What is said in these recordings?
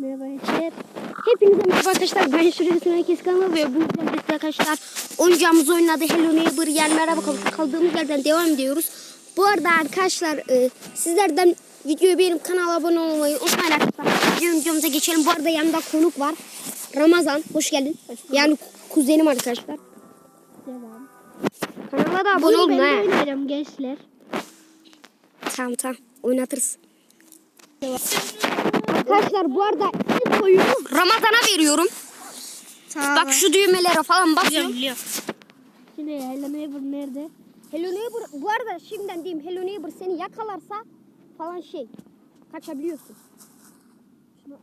Merhaba arkadaşlar. Hepinize merhaba arkadaşlar. Ben Şurası Merkez kanalı ve bu videomda arkadaşlar oyuncağımız oynadı Hello Neighbor yani merhaba kal- kaldığımız yerden devam ediyoruz. Bu arada arkadaşlar e, sizlerden videoyu beğenip kanala abone olmayı unutmayın arkadaşlar. Video- Videomuza geçelim. Bu arada yanımda konuk var. Ramazan hoş geldin. yani ku- kuzenim arkadaşlar. Devam. Kanala da abone Bunu olun ben de ha. oynarım gençler. Tamam tamam oynatırız. Arkadaşlar bu arada ilk oyunu Ramazan'a veriyorum. Bak şu düğmelere falan basıyorum. Şimdi Hello Neighbor nerede? Hello Neighbor bu arada şimdiden diyeyim Hello Neighbor seni yakalarsa falan şey kaçabiliyorsun. Şunu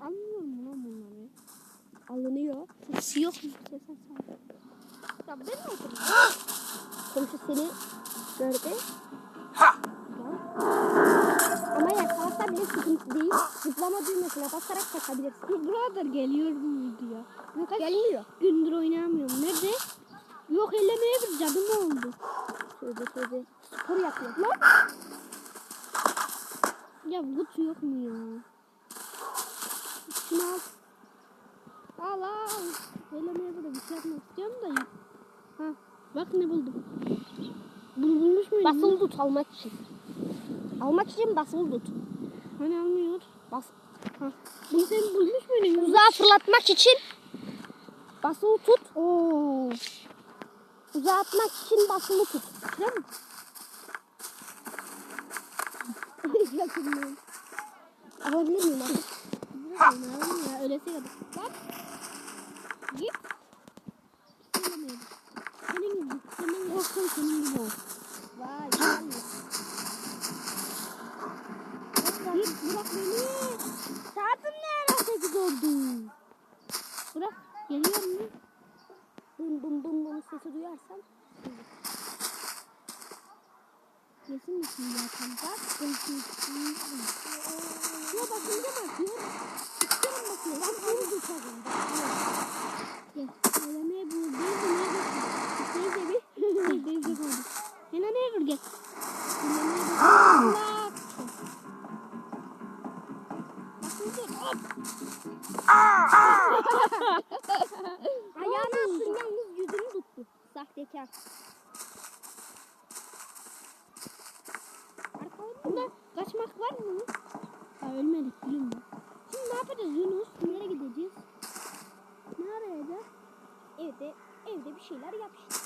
anlıyor mu lan bunları? Alınıyor. Sesi yok mu? Ses aç. Ya ben mi oturayım? Komşu seni gördü. Ama yakalarsa bile sıkıntı değil. Zıplama düğmesine basarak kaçabilirsin. Bu brother geliyor bu video. Yok gelmiyor. Gündür oynamıyorum. Nerede? Yok Hello Neighbor cadı mı oldu? Tövbe tövbe. Spor yapıyor. Lan. Ya bu yok mu ya? Şunu al. Al al. Neighbor'a bir şey yapmak istiyorum da. Ha bak ne buldum. Bunu bulmuş muydun? Basılı tut almak için. Almak için basılı tut. Hani almıyor. Bas. Ha. Bunu sen bulmuş muydun? Uzağa fırlatmak için basılı tut. Oo. Uzağa atmak için basılı tut. Değil mi? Yakınım. Alabilir miyim abi? Biraz oynayalım ya. Öylesi. Bak. Git. Senin gibi. Senin korkun senin gibi ol. Vay güzel. Git bırak beni. Saatim ne ara sekiz oldu. Bırak. Geliyor mu? Bum bum bum bum sesi duyarsam. Kesin misin ya kanka? Ya bakınca bakıyor. Çıkıyorum bakıyor. Ben onu geçerim. Gel. Musun? Şimdi ne yapacağız Yunus? Nereye gideceğiz? Ne arayacağız? Evde evde bir şeyler yap işte.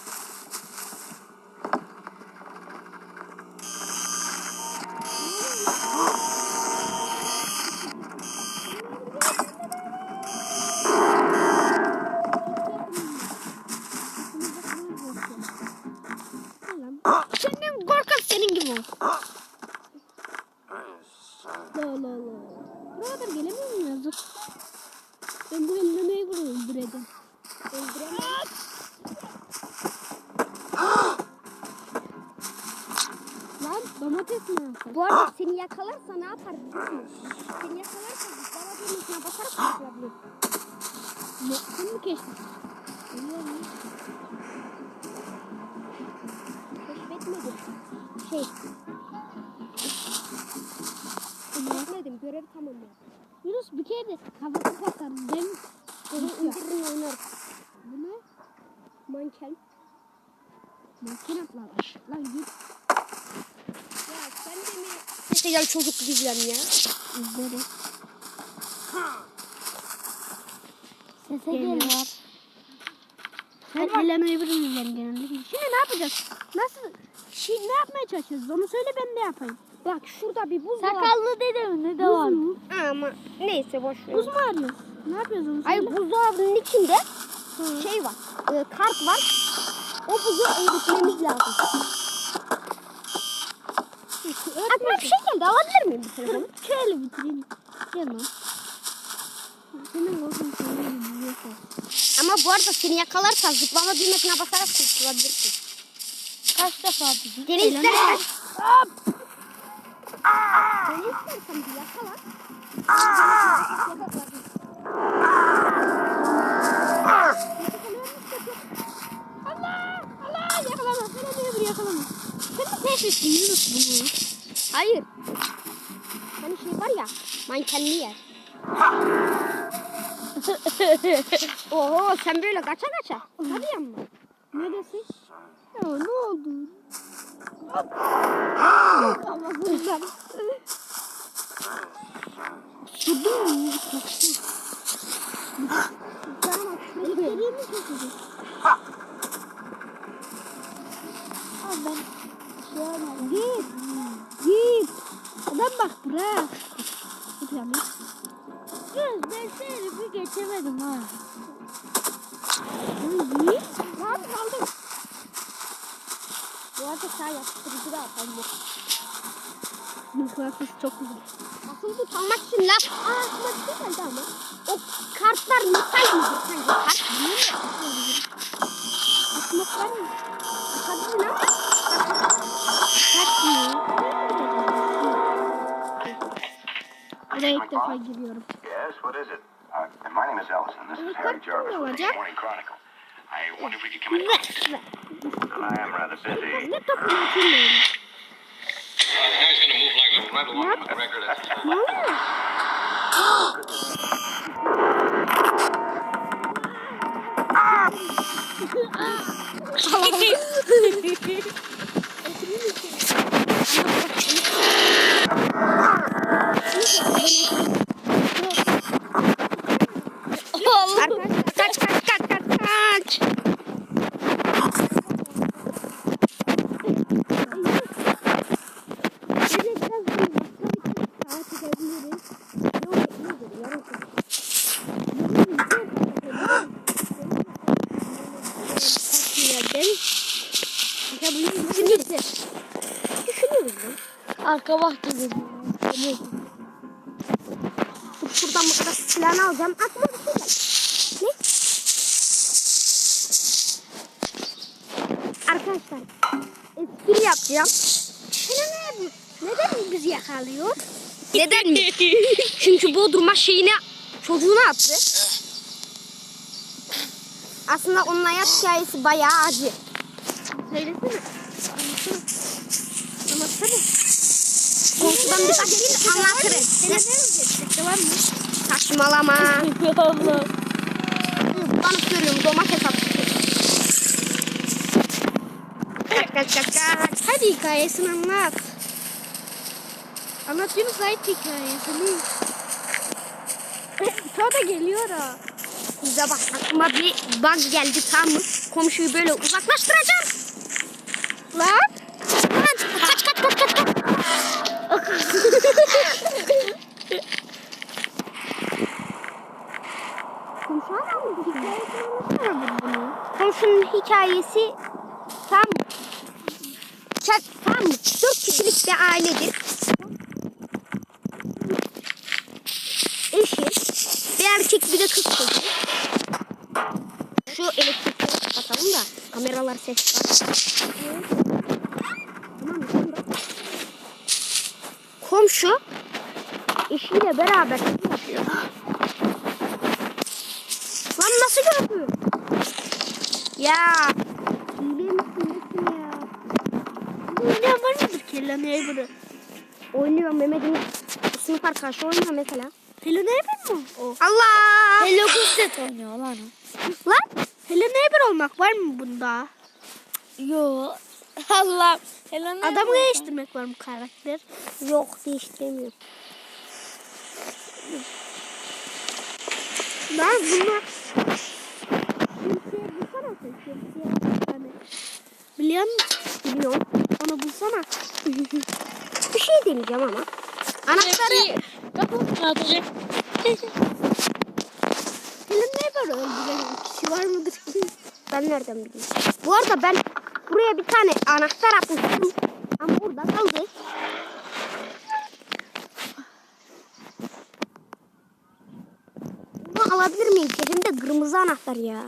Ben bu ellemeyi öldüreceğim. Öldüremem. Lan domates mi yapsak? Bu arada seni yakalarsa ne yapar biliyor musun? Seni yakalarsa bana düğmesine basarak kurtulabilir. Ne? Sen mi keşfettin? Biliyorum. Keşfetmedim. Şey. Keşfetmedim. Görevi tamamladım. Yunus bir kere de kafası patlar. Ben Onu indiririm oynarım. bu ne? Manken. Makine atlar. Lan git. Ya sen de mi? İşte gel çocuk gideceğim ya. İzlerim. Sese Geliyor. Sen elemeyi bilmiyorum genelde. Şimdi ne yapacağız? Nasıl? Şimdi ne yapmaya çalışıyoruz? Onu söyle ben de yapayım. Bak şurada bir buz var. Sakallı dede ne de Buz var? mu? Ama neyse boş ver. Buz mu arıyoruz? Ne yapıyoruz onu söyle. Hayır buzdolabının içinde şey var. E, kart var. O buzu eritmemiz lazım. Aklıma bir şey geldi. Alabilir miyim bir telefonu? Şöyle bitireyim. Gel lan. Senin korkun senin yok o. Ama bu arada seni yakalarsa zıplama düğmesine basarak kurtulabilirsin. Kaç defa dedik? Seni Eğlen- Seni istersen bir yakala. Allah! Allah! Yakalama. Sen de bir yakalama. Sen mi korkuyorsun Yunus bunu? Hayır. Hani şey var ya mankenli yer. Oo sen böyle kaça kaça. Hadi yanma. Neredesin? Ya ne oldu? Allah'ım. Sürdün Git. Git. Adam bak bırak. Göz ben seni bir geçemedim ha. Git. Lan kaldım. Bu arada sağ yapıştırıcı da atalım. Mıknatıs çok güzel. Asıl tutanmak için laf. Aa aklıma bir şey geldi ama. O kartlar metal mi? Sence kart niye mi? Atmak var mı? Atabilir mi? Kaç mı? Buraya ilk defa giriyorum. Yes, what is it? Uh, my name is Ellison. This is Harry Jarvis with the Morning Chronicle. I wonder if we could come in. I am rather busy. Ne atayım böyle? Now he's to move right along yep. with the record! Arka bahçede. Şuradan bu kadar silahını alacağım. Aklıma bir şey. Ne? Arkadaşlar espri yapacağım. Neden, neden bizi yakalıyor? Neden mi? Çünkü Bodrum'a şeyine çocuğunu attı. Aslında onun hayat hikayesi bayağı acı. Söylesene. Anlatsana. Komşudan bir ne ölecek? var mı? Saçmalama. Allah. Bana söylüyorum domates atıyor. Kaç kaç kaç kaç. Hadi hikayesini anlat. Anlat Yunus ait hikayesini. Sonra da geliyor ha. Bize bak aklıma bir bug geldi tam mı? Komşuyu böyle uzaklaştıracağım. Lan kaç kaç kaç kaç kaç. Komşu hala mı bu hikayesini anlatsana bunu. Komşunun hikayesi tam tam? Dört kişilik bir ailedir. Eşi, bir erkek bir de kız çocuğu. Şu elektrikleri kapatalım da kameralar ses Komşu eşiyle beraber yaşıyor. Lan nasıl yapıyor? Ya. Hile misin nesin ya? Ne var mıdır kelle neighbor'ı? Oynuyor Mehmet'in sınıf arkadaşı oynuyor mesela. Hello neighbor mu? O. Allah! Hello Gusset oynuyor lan o. Lan! Hello neighbor olmak var mı bunda? Yo. Allah. Hello neighbor. Adamı değiştirmek var mı karakter? Yok değiştiremiyorum. Lan bunlar... Biliyor musun? Bilmiyorum. Onu bulsana. Bir şey deneyeceğim ama. Anahtarı Kapı atacak. Hello neighbor öldürelim. Kişi var mıdır? ben nereden bileyim? Bu arada ben buraya bir tane anahtar atmıştım. Ama orada kaldı. Bunu alabilir miyim? ki? Hem de kırmızı anahtar ya.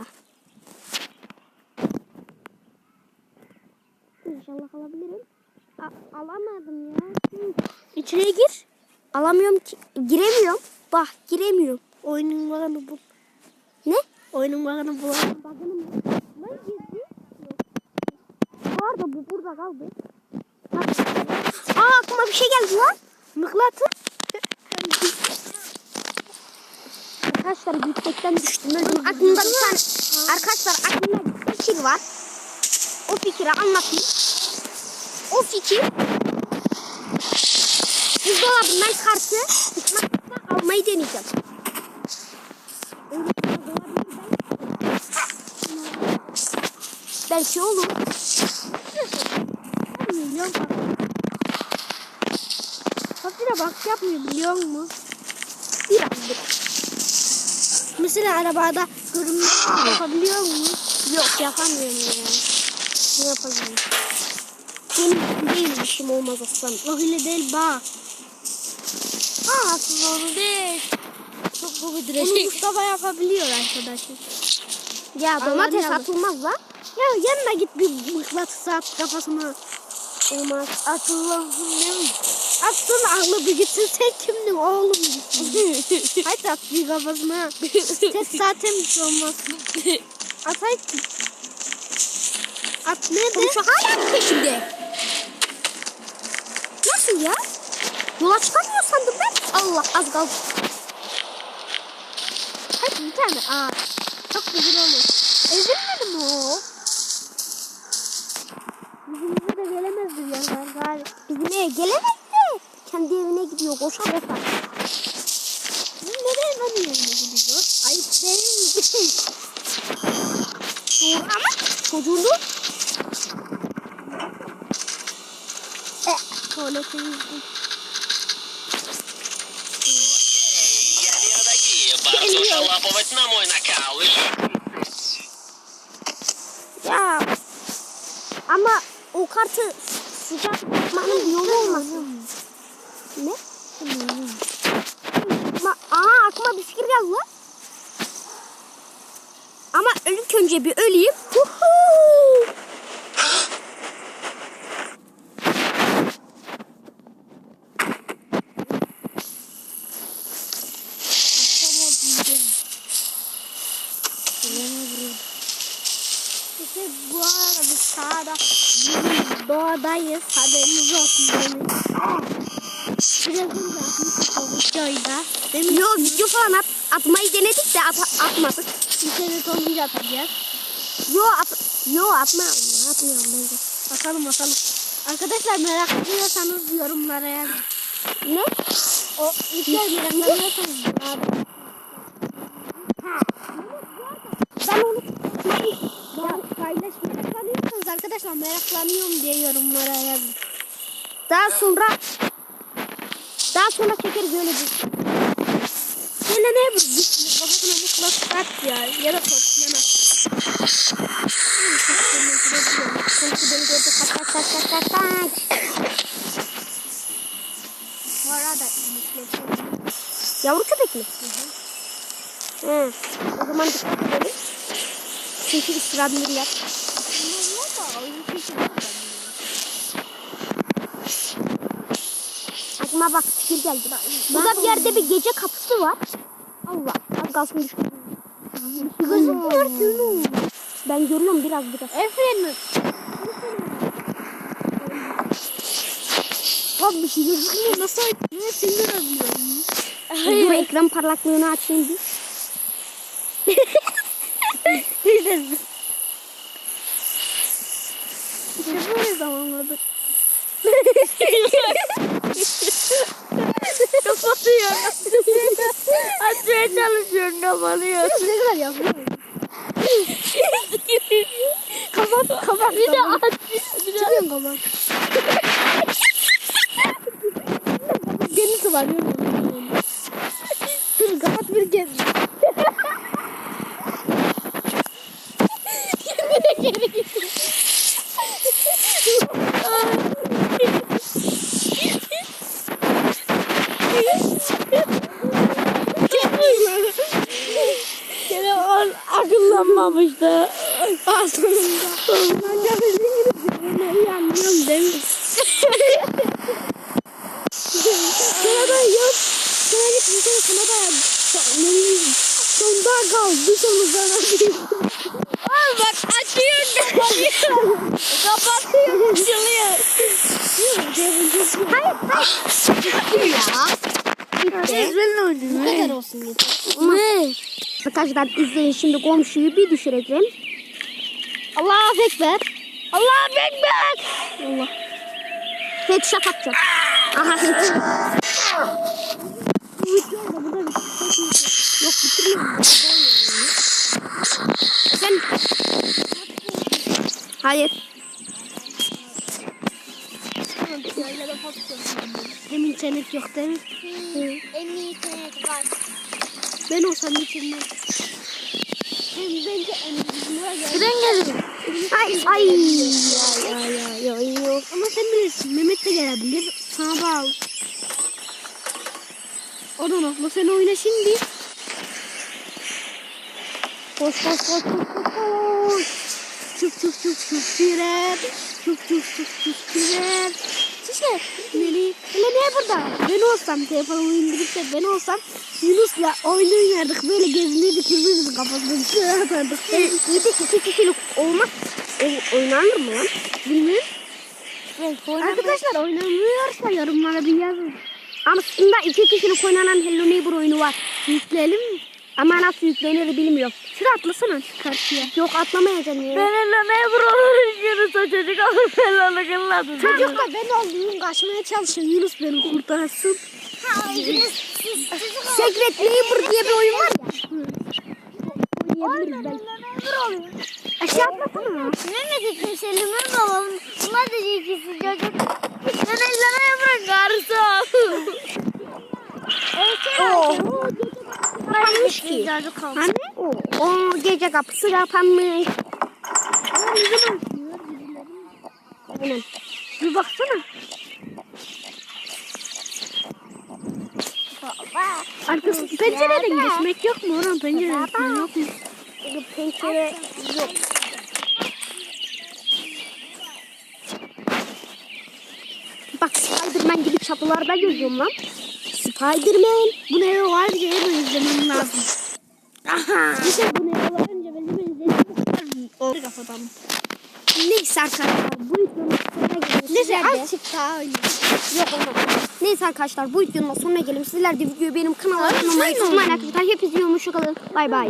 Alamadım ya. İçine gir. Alamıyorum ki. Giremiyorum. Bak giremiyorum. Oyunun bağını bul. Ne? Oyunun bağını bul. Bagını mı? Lan girdi. Bu arada bu burada kaldı. Aa aklıma bir şey geldi lan. Mıknatıs. Arkadaşlar yüksekten düştüm öldüm. Aklımda bir tane arkadaşlar aklımda bir fikir var. O fikri anlatayım. O fikir buzdolabından kartı sıkmakla almayı deneyeceğim. Bir belki. Olur. Milyon bak. Fakire bak yapmıyor biliyor musun? Biraz biraz. Mesela arabada görünme yapabiliyor musun? Yok yapamıyorum ya. Ne yapacağım? Benim değil işim olmaz aslanım. Öyle değil bak. Aslında onu değil. Çok bu Onu Mustafa yapabiliyor arkadaşım. Ya domates atılmaz lan. Ya yanına git bir mıknatıs at kafasına. Olmaz. Mi? Atsın aklı bir gitsin sen kimdin oğlum. Hadi at bir kafasına. Tek zaten bir şey olmaz. At hadi. At ne de? Komşu hala mı peşimde? Nasıl ya? Yola çıkamıyor sandım ben. Allah az kaldı. Hadi bir tane at. Çok güzel olur. Ezilmedi mi o? Bizimize de gelemezdi ya galiba. Bizim eve gelemez de. Kendi evine gidiyor koşa koşa. Nereye lan yerine gidiyor? Değil mi? Doğru ama çocuğunu Tuvalete yüzdüm. Kartı sıcak tutmanın bir yolu. Ne? Ma Aa aklıma bir fikir geldi lan. Ama ilk önce bir öleyim. Huhu! İşte bu arada biz sağda bizim doğadayız. Haberiniz olsun benim. Biraz önce atmıştık o videoyu da. Değil mi? Yo video falan at, atmayı denedik de at, atmadık. İnternet olunca atacağız. Yo at, yo atma. Atmıyorum bence. Atalım atalım. Arkadaşlar merak ediyorsanız yorumlara yazın. Ne? O videoyu merak ediyorsanız abi. Ben onu Ya paylaşmayı sanıyorsanız arkadaşlar meraklanıyorum diye yorumlara yazın. daha sonra daha sonra çekeriz öyle bir. Şöyle ne yapıyoruz? Biz kafasına mutlak at ya. Ya da korkmana. Komşu beni gördü kaç kaç kaç kaç kaç. Bu arada Yavru köpek mi? Hı. O zaman dikkat edelim. Çünkü ısırabilirler. Aklıma bak fikir geldi. Burada bir yerde bir gece kapısı var. Allah az kalsın düştüm. Gözükmüyor ki. Ben görüyorum biraz biraz. Efendim. Bak bir şey gözükmüyor. Nasıl açıyor? Sinir arıyorum. Dur ekran parlaklığını açayım bir. İşte böyle zamanladık. Kapatıyor. Açmaya çalışıyorum kapatıyor. Ne kadar yapıyor? kapat kapat. Bir de aç. Çıkıyorum kapat. Geni sıvarıyorum. Dur kapat bir kez. Geri git. Gene o akıllanmamıştı. Aslında. Ben de bildiğin gibi iyi anlıyorum değil mi? Sana da yok. Sana git bir kere sana da ne bileyim. Sonda kaldı sonu Aa bak açıyor kapatıyor. kapatıyor açılıyor. Hayır hayır. ya. Bu kadar olsun yeter. Arkadaşlar izleyin şimdi komşuyu bir düşüreceğim. Allahu Ekber. Allahu Ekber. Allah. Headshot atacağım. Aha şey Yok bitirmiyorum. Sen... Hayır. Hem internet yok değil mi? İyi internet var. Ben olsam bitirmem. Hem bence en Neden geldin? Ay ay ay ay ay ay. Ama sen bilirsin. Mehmet de gelebilir. Sana bağlı. Oradan atma sen oyna şimdi. Koş koş koş koş koş. Çuf çuf çuf çuf tren. Çuf çuf çuf çuf tren. İşte Melih. Hele niye burada? Ben olsam telefonumu indirip de ben olsam Yunus'la oynardık böyle gezinirdik birbirimizin kafasına bir şeyler atardık. İyi de iki kişilik olmaz. O, oynanır mı lan? Bilmiyorum. Arkadaşlar oynamıyorsa yorumlara bir yazın. Aslında iki kişilik oynanan Hello Neighbor oyunu var. Yükleyelim mi? Ama nasıl yüklenir bilmiyorum. Şuraya atlasana şu karşıya. Yok atlamayacaksın ya. Benimle ne vurulur Yunus'a çocuk alıp helal kılladı. Çocuk da ben olduğum kaçmaya çalışıyor. Yunus beni kurtarsın. Secret Neighbor diye bir oyun var ya. Oynayabiliriz belki. Aşağı atlasana. Mehmet için Selim'in babam. Bunlar da ikisi çocuk. Ben ellemeye bırak garson. Oo. Kapanmış ki. Hani? O, o gece kapısı kapanmış. Aynen. Bir baksana. Arkası pencereden geçmek yok mu? Oran pencereden geçmek yok mu? Pencere yok. Bak Spiderman gibi çatılarda geziyorum lan. Spiderman. Bu ne var diye hemen izlemem lazım. Aha. İşte bu ne varınca ben hemen izledim. Oldu kafadan. Neyse arkadaşlar bu videonun sonuna gelin. Neyse azıcık daha oynayalım. Yok olmaz. Neyse arkadaşlar bu videonun sonuna gelin. Sizler de videoyu benim kanalıma abone olmayı, ısmarlamayı, hepinizi yormuş kalın. Bay bay.